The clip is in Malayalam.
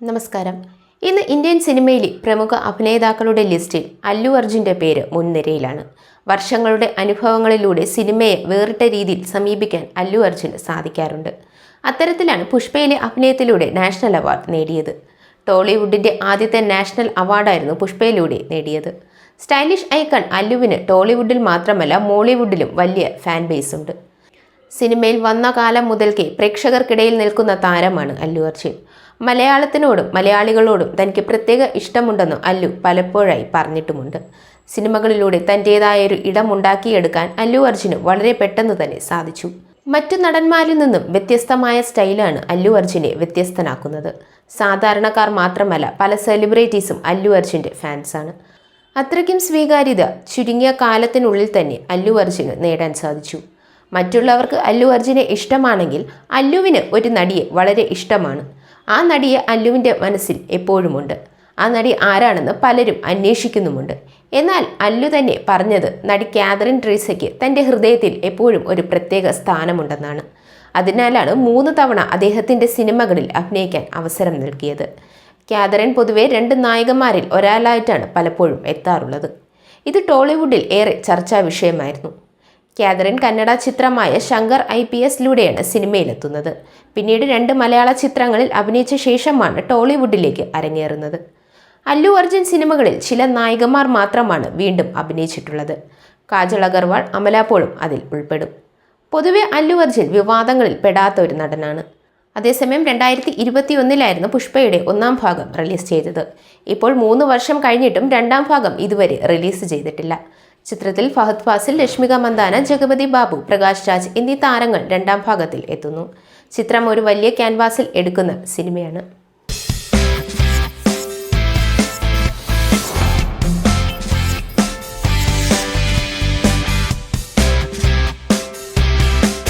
നമസ്കാരം. ഇന്ന് ഇന്ത്യൻ സിനിമയിലെ പ്രമുഖ അഭിനേതാക്കളുടെ ലിസ്റ്റിൽ അല്ലു അർജുന്റെ പേര് മുൻനിരയിലാണ്. വർഷങ്ങളുടെ അനുഭവങ്ങളിലൂടെ സിനിമയെ വേറിട്ട രീതിയിൽ സമീപിക്കാൻ അല്ലു അർജുന് സാധിക്കാറുണ്ട്. അത്തരത്തിലാണ് പുഷ്പയിലെ അഭിനയത്തിലൂടെ നാഷണൽ അവാർഡ് നേടിയത്. ടോളിവുഡിന്റെ ആദ്യത്തെ നാഷണൽ അവാർഡായിരുന്നു പുഷ്പയിലൂടെ നേടിയത്. സ്റ്റൈലിഷ് ഐക്കൺ അല്ലുവിന് ടോളിവുഡിൽ മാത്രമല്ല മോളിവുഡിലും വലിയ ഫാൻ ബേസ് ഉണ്ട് സിനിമയിൽ വന്ന കാലം മുതൽക്കേ പ്രേക്ഷകർക്കിടയിൽ നിൽക്കുന്ന താരമാണ് അല്ലു അർജുൻ. മലയാളത്തിനോടും മലയാളികളോടും തനിക്ക് പ്രത്യേക ഇഷ്ടമുണ്ടെന്ന് അല്ലു പലപ്പോഴായി പറഞ്ഞിട്ടുമുണ്ട്. സിനിമകളിലൂടെ തന്റേതായൊരു ഇടമുണ്ടാക്കിയെടുക്കാൻ അല്ലു അർജുന് വളരെ പെട്ടെന്ന് തന്നെ സാധിച്ചു. മറ്റു നടന്മാരിൽ നിന്നും വ്യത്യസ്തമായ സ്റ്റൈലാണ് അല്ലു അർജുനെ വ്യത്യസ്തനാക്കുന്നത്. സാധാരണക്കാർ മാത്രമല്ല പല സെലിബ്രിറ്റീസും അല്ലു അർജുന്റെ ഫാൻസാണ്. അത്രയ്ക്കും സ്വീകാര്യത ചുരുങ്ങിയ കാലത്തിനുള്ളിൽ തന്നെ അല്ലു അർജുന് നേടാൻ സാധിച്ചു. മറ്റുള്ളവർക്ക് അല്ലു അർജുനെ ഇഷ്ടമാണെങ്കിൽ അല്ലുവിന് ഒരു നടിയെ വളരെ ഇഷ്ടമാണ്. ആ നടിയെ അല്ലുവിന്റെ മനസ്സിൽ എപ്പോഴുമുണ്ട്. ആ നടി ആരാണെന്ന് പലരും അന്വേഷിക്കുന്നുമുണ്ട്. എന്നാൽ അല്ലു തന്നെ പറഞ്ഞത് നടി കാതറിൻ ട്രീസയ്ക്ക് തന്റെ ഹൃദയത്തിൽ എപ്പോഴും ഒരു പ്രത്യേക സ്ഥാനമുണ്ടെന്നാണ്. അതിനാലാണ് മൂന്ന് തവണ അദ്ദേഹത്തിന്റെ സിനിമകളിൽ അഭിനയിക്കാൻ അവസരം നൽകിയത്. കാതറിൻ പൊതുവെ രണ്ട് നായകന്മാരിൽ ഒരാളായിട്ടാണ് പലപ്പോഴും എത്താറുള്ളത്. ഇത് ടോളിവുഡിൽ ഏറെ ചർച്ചാ വിഷയമായിരുന്നു കാതറിൻ കന്നഡ ചിത്രമായ ശങ്കർ ഐ പി എസിലൂടെയാണ് സിനിമയിലെത്തുന്നത്. പിന്നീട് രണ്ട് മലയാള ചിത്രങ്ങളിൽ അഭിനയിച്ച ശേഷമാണ് ടോളിവുഡിലേക്ക് അരങ്ങേറുന്നത്. അല്ലു അർജുൻ സിനിമകളിൽ ചില നായികമാർ മാത്രമാണ് വീണ്ടും അഭിനയിച്ചിട്ടുള്ളത്. കാജൽ അഗർവാൾ അമലാപ്പോളും പോളും അതിൽ ഉൾപ്പെടും. പൊതുവെ അല്ലു അർജുൻ വിവാദങ്ങളിൽ പെടാത്ത ഒരു നടനാണ്. അതേസമയം രണ്ടായിരത്തി ഇരുപത്തി ഒന്നിലായിരുന്നു പുഷ്പയുടെ ഒന്നാം ഭാഗം റിലീസ് ചെയ്തത്. ഇപ്പോൾ മൂന്ന് വർഷം കഴിഞ്ഞിട്ടും രണ്ടാം ഭാഗം ഇതുവരെ റിലീസ് ചെയ്തിട്ടില്ല. ചിത്രത്തിൽ ഫഹദ് ഫാസിൽ രശ്മിക മന്ദാന ജഗപതി ബാബു പ്രകാശ് രാജ് എന്നീ താരങ്ങൾ രണ്ടാം ഭാഗത്തിൽ എത്തുന്നു. ചിത്രം ഒരു വലിയ ക്യാൻവാസിൽ എടുക്കുന്ന സിനിമയാണ്.